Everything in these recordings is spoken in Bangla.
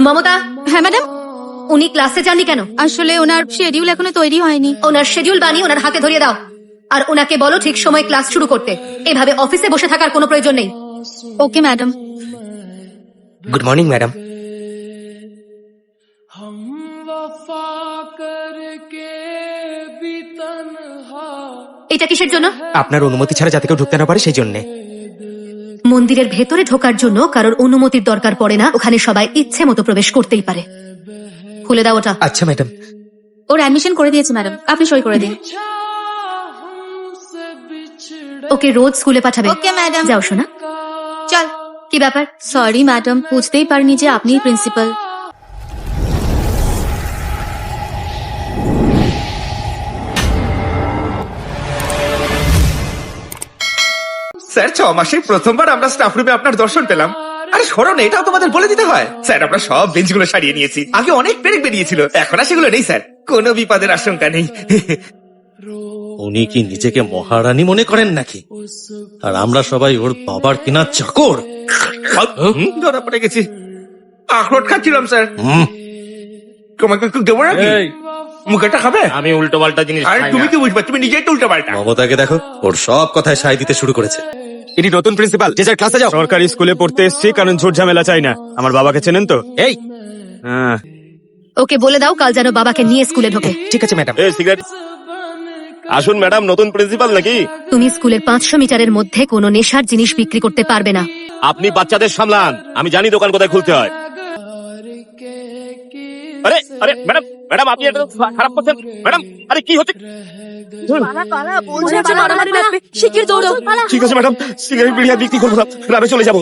মমতা হ্যাঁ ম্যাডাম উনি ক্লাসে যাননি কেন? আসলে ওনার শেডিউল এখনও তৈরি হয়নি। ওনার শেডিউল বানিয়ে ওনার হাতে ধরিয়ে দাও। আর ওনাকে বলো ঠিক সময় ক্লাস শুরু করতে। এভাবে অফিসে বসে থাকার কোনো প্রয়োজন নেই। Okay madam good morning madam এটা কিসের জন্য? আপনার অনুমতি ছাড়া যাতে কেউ ঢুকতে না পারে সেই জন্যে। মন্দিরের ভেতরে ঢোকার জন্য কারোর অনুমতির দরকার পড়ে না। ওখানে সবাই ইচ্ছে মতো প্রবেশ করতেই পারে। খুলে দাও ওটা। আচ্ছা ম্যাডাম। ওর অ্যাডমিশন করে দিয়েছে ম্যাডাম। আপনি সই করে দিন। ওকে রোজ স্কুলে পাঠাবে। Okay madam. যাও শোনা চল। কি ব্যাপার? Sorry madam. বুঝতেই পারিনি যে আপনি প্রিন্সিপাল স্যার ছ মাসে প্রথমবার আমরা স্টাফ রুমে আপনার দর্শন পেলাম। আরে সরণ এটাও তোমাদের বলে দিতে হয়। স্যার আমরা সব বেঞ্চগুলো সারিয়ে নিয়েছি। আগে অনেক পেরেক বেরিয়েছিল এখন আর সেগুলো নেই স্যার। কোনো বিপদের আশঙ্কা নেই। উনি কি নিজেকে মহারানী মনে করেন নাকি? আর আমরা সবাই ওর বাবার কিনা চাকর। হুম, ধরা পড়ে গেছি। আখরোট খাচ্ছিলাম স্যার। হুম, তোমাকে একটু দেবো নাকি? মুখেটা খাবে? আমি উল্টো পাল্টা জিনিস আরে তুমি না। কি বুঝবে তুমি নিজেই তো উল্টা পাল্টা। মমতাকে দেখো ওর সব কথায় সায় দিতে শুরু করেছে। ইনি নতুন প্রিন্সিপাল। যে যার ক্লাসে যাও। সরকারি স্কুলে পড়তে এসছি কারণ ঝুট ঝামেলা চাই না। আমার বাবাকে চেনেন তো? এই। হ্যাঁ। ওকে বলে দাও কাল যেন বাবাকে নিয়ে স্কুলে ঢোকে। ঠিক আছে ম্যাডাম। এই সিগারেট আসুন ম্যাডাম নতুন প্রিন্সিপাল নাকি? তুমি স্কুলের পাঁচশো মিটারের মধ্যে কোনো নেশার জিনিস বিক্রি করতে পারবে না। আপনি বাচ্চাদের সামলান। আমি জানি দোকান কোথায় খুলতে হয়। আরে আরে ম্যাডাম ম্যাডাম আপনি এটা খারাপ করছেন। ম্যাডাম আরে কি হচ্ছে? ঠিক আছে ম্যাডাম সিগারেট বিড়িয়া বিক্রি করব না গ্রামে চলে যাব।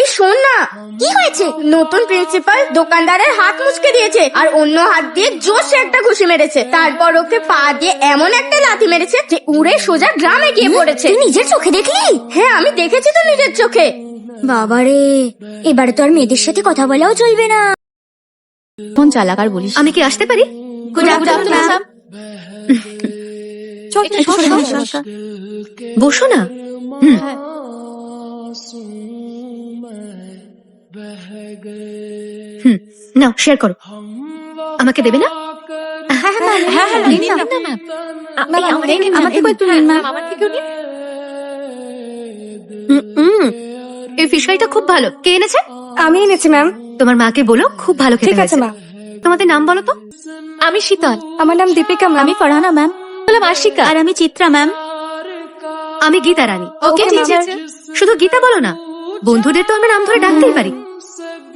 এই শোন না কি হয়েছে? নতুন প্রিন্সিপাল দোকানদারের হাত মুচকে দিয়েছে আর অন্য হাত দিয়ে জোরসে একটা ঘুষি মেরেছে। তারপর ওকে পা দিয়ে এমন একটা লাথি মেরেছে যে উড়ে সোজা গ্রামে গিয়ে পড়েছে। নিজের চোখে দেখলি? হ্যাঁ আমি দেখেছি তো নিজের চোখে। বাবারে এবারে তো আর মেয়েদের সাথে কথা বলাও চলবে না। কোন চালাক আর বলিস? আমি কি আসতে পারি? গুড আফটারনুন ম্যাম বস। না। হুম। নাও শেয়ার করো। আমাকে দেবে না? আমাকে একটু নিন ম্যাম আমার থেকেও নিন হুম, হুম। এই ফিশ ফ্রাইটা খুব ভালো। কে এনেছে? আমি এনেছি ম্যাম। তোমার মাকে বলো খুব ভালো খেতে ঠিক আছে, হয়েছে। মা। তোমাদের নাম বলো তো। আমি শীতল। আমার নাম দীপিকা ম্যাম। আমি ফরহানা ম্যাম। বললাম আশিকা আর আমি চিত্রা ম্যাম। আমি গীতা রানী। ওকে Okay, ঠিক ma'am. আছে। শুধু গীতা বলো না বন্ধুদের তো আমরা নাম ধরে ডাকতেই পারি।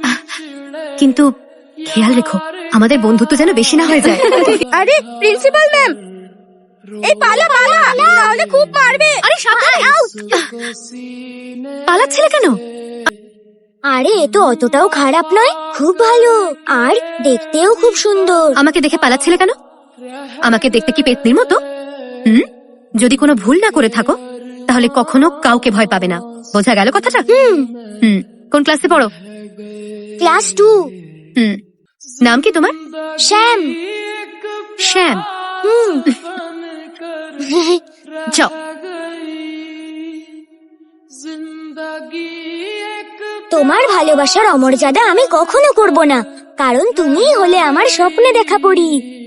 আহ, কিন্তু খেয়াল রেখো আমাদের বন্ধুত্ব যেন বেশি না হয়ে যায়। আরে প্রিন্সিপাল ম্যাম। এই পালা পালা। তাহলে খুব মারবে। আরে সাবধানে। পালাচ্ছিলে কেন? আরে এ তো অতটাও খারাপ নয়। খুব ভালো। আর দেখতেও খুব সুন্দর। আমাকে দেখে পালাচ্ছিলে কেন? আমাকে দেখতে কি পেতনির মতো? হুম? যদি কোনো ভুল না করে থাকো তাহলে কখনো কাউকে ভয় পাবে না। বোঝা গেল কথাটা? হুম। কোন ক্লাসে পড়ো? Class two. হুম। নাম কি তোমার? শ্যাম। শ্যাম। হুম। যাও তোমার ভালোবাসার অমর্যাদা আমি কখনো করব না, কারণ তুমি হলে আমার স্বপ্নে দেখা পড়ি।